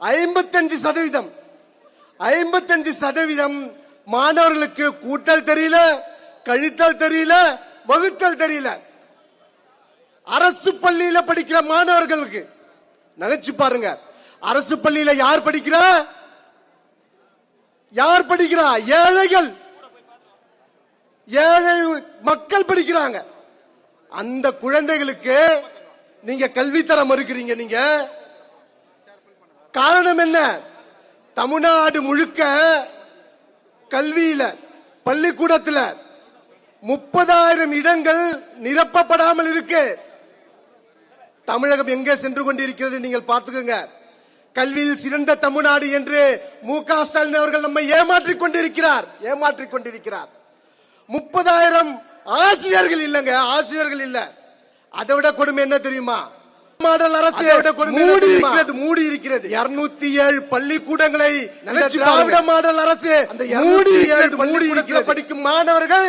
ஐம்பத்தஞ்சு சதவீதம். ஐம்பத்தஞ்சு சதவீதம் மாணவர்களுக்கு கூட்டல் தெரியல கழித்தல் தெரியல வகுத்தல் தெரியல. அரசு பள்ளியில படிக்கிற மாணவர்களுக்கு நினைச்சு பாருங்க அரசு பள்ளியில யார் படிக்கிறா? யார் படிக்கிறா? ஏழைகள். ஏழை மக்கள் படிக்கிறாங்க. அந்த குழந்தைகளுக்கு நீங்க கல்வி தர மறுக்கிறீங்க நீங்க. காரணம் என்ன? தமிழ்நாடு முழுக்க கல்வியில பள்ளிக்கூடத்தில் முப்பதாயிரம் இடங்கள் நிரப்பப்படாமல் இருக்கு. தமிழகம் எங்கே சென்று கொண்டிருக்கிறது நீங்கள் பார்த்துக்கோங்க. கல்வியில் சிறந்த தமிழ்நாடு என்று மு க ஸ்டாலின் அவர்கள் நம்மை ஏமாற்றிக் கொண்டிருக்கிறார். ஏமாற்றிக் கொண்டிருக்கிறார். முப்பதாயிரம் ஆசிரியர்கள் இல்லைங்க ஆசிரியர்கள் இல்லை. அதை விட கொடுமை என்ன தெரியுமா? மாடல் அரசு மூடி இருக்கிறது மூடி இருக்கிறது. இருநூத்தி ஏழு பள்ளிக்கூடங்களை திராவிட. மாடல் அரசு மூடி 207 இருக்கிறது மூடி இருக்கிறது. பள்ளிக்கூடத்துல படிக்கும் மாணவர்கள்